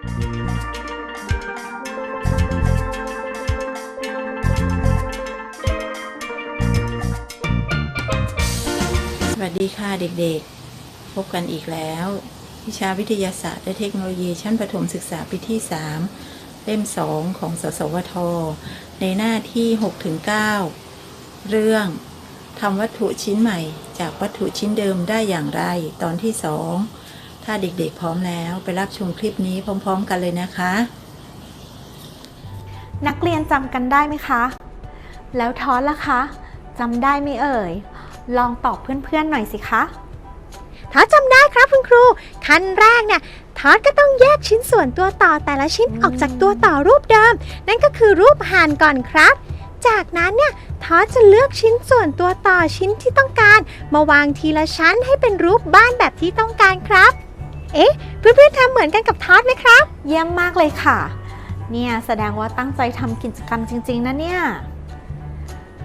สวัสดีค่ะเด็กๆ พบกันอีกแล้ว วิชาวิทยาศาสตร์และเทคโนโลยีชั้นประถมศึกษาปีที่ 3 เล่ม 2 ของสสวท ในหน้าที่ 6-9 เรื่องทำวัตถุชิ้นใหม่จากวัตถุชิ้นเดิมได้อย่างไร ตอนที่ 2 ถ้าเด็กๆพร้อมแล้วไปรับชมคลิปนี้พร้อม ๆ กันเลยนะคะ นักเรียนจำกันได้ไหมคะ แล้วทอสล่ะคะจำได้ไหมเอ่ย ลองตอบเพื่อนๆหน่อยสิคะทอดจำได้ครับคุณครูขั้นแรกเนี่ยทอดก็ต้องแยกชิ้นส่วนตัวต่อแต่ละชิ้นออกจากตัวต่อรูปเดิม นั่นก็คือรูปห่านก่อนครับ จากนั้นเนี่ยทอดจะเลือกชิ้นส่วนตัวต่อชิ้นที่ต้องการ มาวางทีละชั้นให้เป็นรูปบ้านแบบที่ต้องการครับ เอ๊ะ เพื่อนๆทำเหมือนกันกับทอดไหมครับ เยี่ยมมากเลยค่ะ เนี่ยแสดงว่าตั้งใจทำกิจกรรมจริง ๆ นะเนี่ย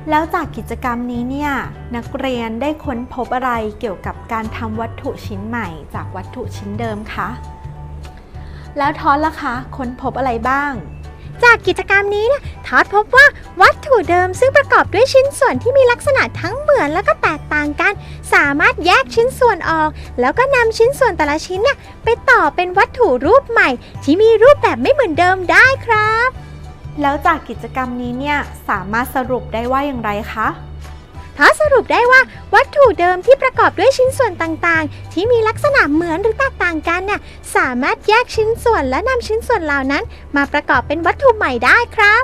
แล้วจากกิจกรรมนี้เนี่ย นักเรียนได้ค้นพบอะไรเกี่ยวกับการทำวัตถุชิ้นใหม่ จากวัตถุชิ้นเดิมคะ แล้วทอสล่ะคะ ค้นพบอะไรบ้าง จากกิจกรรมนี้เนี่ยทอดพบว่าวัตถุเดิมซึ่งประกอบด้วยชิ้นส่วนที่มีลักษณะทั้งเหมือนแล้วก็แตกต่างกัน สามารถแยกชิ้นส่วนออก แล้วก็นำชิ้นส่วนแต่ละชิ้นเนี่ยไปต่อเป็นวัตถุรูปใหม่ ที่มีรูปแบบไม่เหมือนเดิมได้ครับ แล้วจากกิจกรรมนี้เนี่ยสามารถสรุปได้ว่าอย่างไรคะ ทอสรุปได้ว่าวัตถุเดิมที่ประกอบด้วยชิ้นส่วนต่างๆ ที่มีลักษณะเหมือนหรือแตกต่างกันเนี่ยสามารถแยกชิ้นส่วนและนำชิ้นส่วนเหล่านั้น มาประกอบเป็นวัตถุใหม่ได้ครับ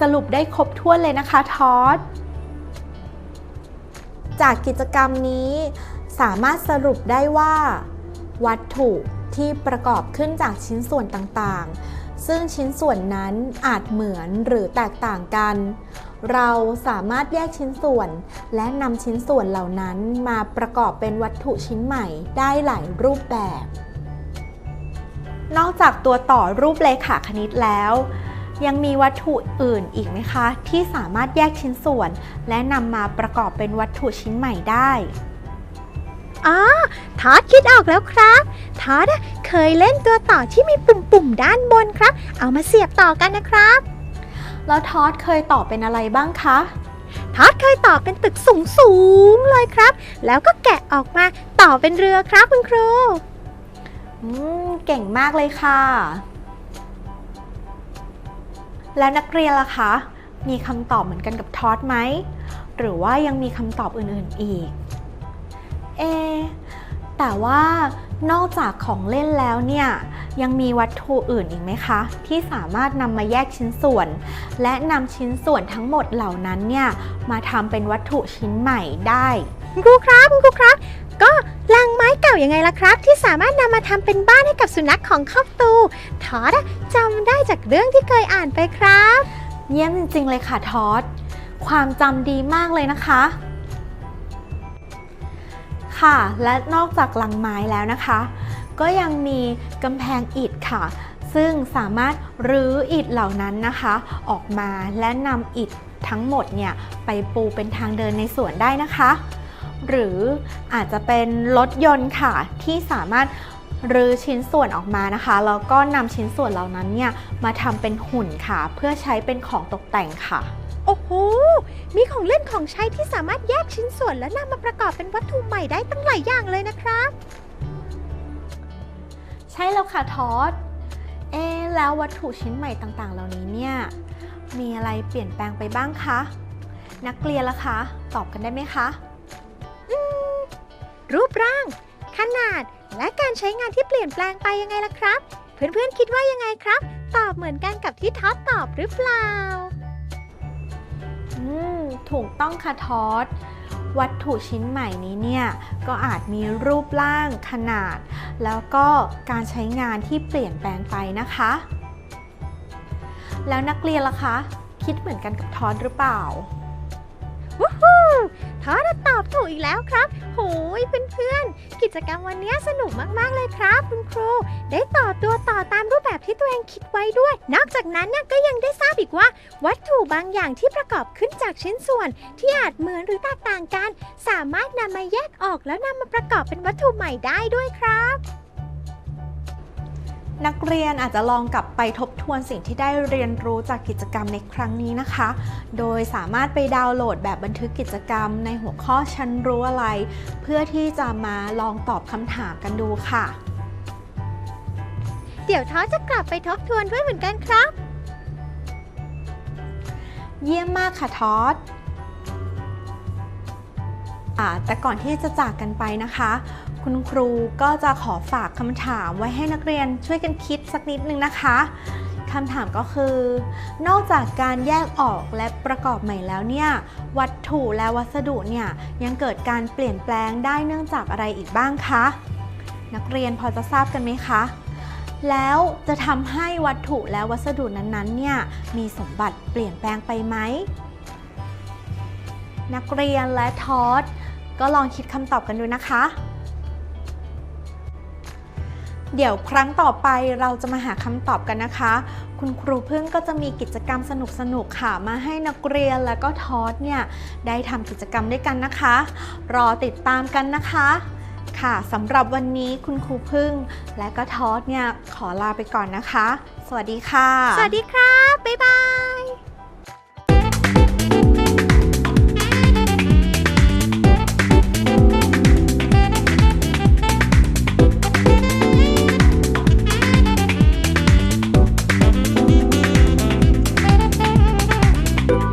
สรุปได้ครบถ้วนเลยนะคะทอสจากกิจกรรมนี้สามารถสรุปได้ว่า วัตถุที่ประกอบขึ้นจากชิ้นส่วนต่างๆ ซึ่งชิ้นส่วนนั้นอาจเหมือนหรือแตกต่างกัน เราสามารถแยกชิ้นส่วน และนำชิ้นส่วนเหล่านั้นมาประกอบเป็นวัตถุชิ้นใหม่ได้หลายรูปแบบ นอกจากตัวต่อรูปเลขาคณิตแล้ว ยังมีวัตถุอื่นอีกไหมคะ ที่สามารถแยกชิ้นส่วน และนำมาประกอบเป็นวัตถุชิ้นใหม่ได้อ๋อทอดคิดออกแล้วครับทอดอะเคยเล่นตัวต่อที่มีปุ่มๆด้านบนครับ เอามาเสียบต่อกันนะครับ แล้วทอดเคยตอบเป็นอะไรบ้างคะทอดเคยต่อเป็นตึกสูงๆเลยครับ แล้วก็แกะออกมาต่อเป็นเรือครับคุณครูอืมเก่งมากเลยค่ะ แล้วนักเรียนล่ะคะ มีคำตอบเหมือนกันกับทอดไหม หรือว่ายังมีคำตอบอื่นๆอีก เอะแต่ว่านอกจากของเล่นแล้วเนี่ย ยังมีวัตถุอื่นอีกไหมคะ ที่สามารถนำมาแยกชิ้นส่วน และนำชิ้นส่วนทั้งหมดเหล่านั้นเนี่ยมาทำเป็นวัตถุชิ้นใหม่ได้คุณครูครับคุณครูครับ ก็ลังไม้เก่ายังไงล่ะครับ ที่สามารถนำมาทำเป็นบ้านให้กับสุนัขของครอบตูทอดอะจำได้จากเรื่องที่เคยอ่านไปครับ เยี่ยมจริงๆเลยค่ะทอดความจำดีมากเลยนะคะ ค่ะ และนอกจากลังไม้แล้วนะคะ ก็ยังมีกำแพงอิฐค่ะ ซึ่งสามารถรื้ออิฐเหล่านั้นนะคะ ออกมาและนำอิฐทั้งหมดเนี่ยไปปูเป็นทางเดินในสวนได้นะคะ หรืออาจจะเป็นรถยนต์ค่ะ ที่สามารถรื้อชิ้นส่วนออกมานะคะแล้วก็นำชิ้นส่วนเหล่านั้นเนี่ยมาทำเป็นหุ่นค่ะ เพื่อใช้เป็นของตกแต่งค่ะ โอ้โห มีของเล่นของใช้ที่สามารถแยกชิ้นส่วนและนำมาประกอบเป็นวัตถุใหม่ได้ตั้งหลายอย่างเลยนะครับ ใช่แล้วค่ะทอดเอ๊ะแล้ววัตถุชิ้นใหม่ต่างๆ เหล่านี้เนี่ย มีอะไรเปลี่ยนแปลงไปบ้างคะ นักเรียนล่ะคะ ตอบกันได้ไหมคะรูปร่าง ขนาด และการใช้งานที่เปลี่ยนแปลงไปยังไงล่ะครับ เพื่อนๆคิดว่ายังไงครับ ตอบเหมือนกันกับที่ท็อปตอบหรือเปล่า อืม ถูกต้องค่ะทอด วัตถุชิ้นใหม่นี้เนี่ยก็อาจมีรูปร่างขนาด แล้วก็การใช้งานที่เปลี่ยนแปลงไปนะคะ แล้วนักเรียนล่ะคะ คิดเหมือนกันกับทอนหรือเปล่า พราะเราตอบถูกอีกแล้วครับโหยเพื่อนๆ กิจกรรมวันนี้สนุกมากๆเลยครับ คุณครู ได้ต่อตัวต่อตามรูปแบบที่ตัวเองคิดไว้ด้วย นอกจากนั้นเนี่ยก็ยังได้ทราบอีกว่า วัตถุบางอย่างที่ประกอบขึ้นจากชิ้นส่วน ที่อาจเหมือนหรือแตกต่างกัน สามารถนำมาแยกออกแล้วนำมาประกอบเป็นวัตถุใหม่ได้ด้วยครับ นักเรียนอาจจะลองกลับไปทบทวนสิ่งที่ได้เรียนรู้จากกิจกรรมในครั้งนี้นะคะ โดยสามารถไปดาวน์โหลดแบบบันทึกกิจกรรมในหัวข้อฉันรู้อะไร เพื่อที่จะมาลองตอบคำถามกันดูค่ะ เดี๋ยวทอสจะกลับไปทบทวนด้วยเหมือนกันครับ เยี่ยมมากค่ะทอดอ่าแต่ก่อนที่จะจากกันไปนะคะ คุณครูก็จะขอฝากคำถามไว้ให้นักเรียนช่วยกันคิดสักนิดนึงนะคะคำถามก็คือ นอกจากการแยกออกและประกอบใหม่แล้วเนี่ยวัตถุและวัสดุเนี่ยยังเกิดการเปลี่ยนแปลงได้เนื่องจากอะไรอีกบ้างคะ นักเรียนพอจะทราบกันไหมคะ แล้วจะทำให้วัตถุและวัสดุนั้นๆเนี่ยมีสมบัติเปลี่ยนแปลงไปไหมนักเรียนและทอสก็ลองคิดคำตอบกันดูนะคะ เดี๋ยวครั้งต่อไปเราจะมาหาคำตอบกันนะคะ คุณครูพึ่งก็จะมีกิจกรรมสนุกๆค่ะ มาให้นักเรียนและก็ทอสเนี่ยได้ทำกิจกรรมด้วยกันนะคะ รอติดตามกันนะคะค่ะสำหรับวันนี้คุณครูพึ่ง และก็ทอสเนี่ยขอลาไปก่อนนะคะ สวัสดีค่ะ สวัสดีครับ บ๊ายบาย